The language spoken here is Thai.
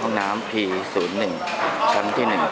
ห้องน้ำพีศูนย์หนึ่งชั้นที่หนึ่ง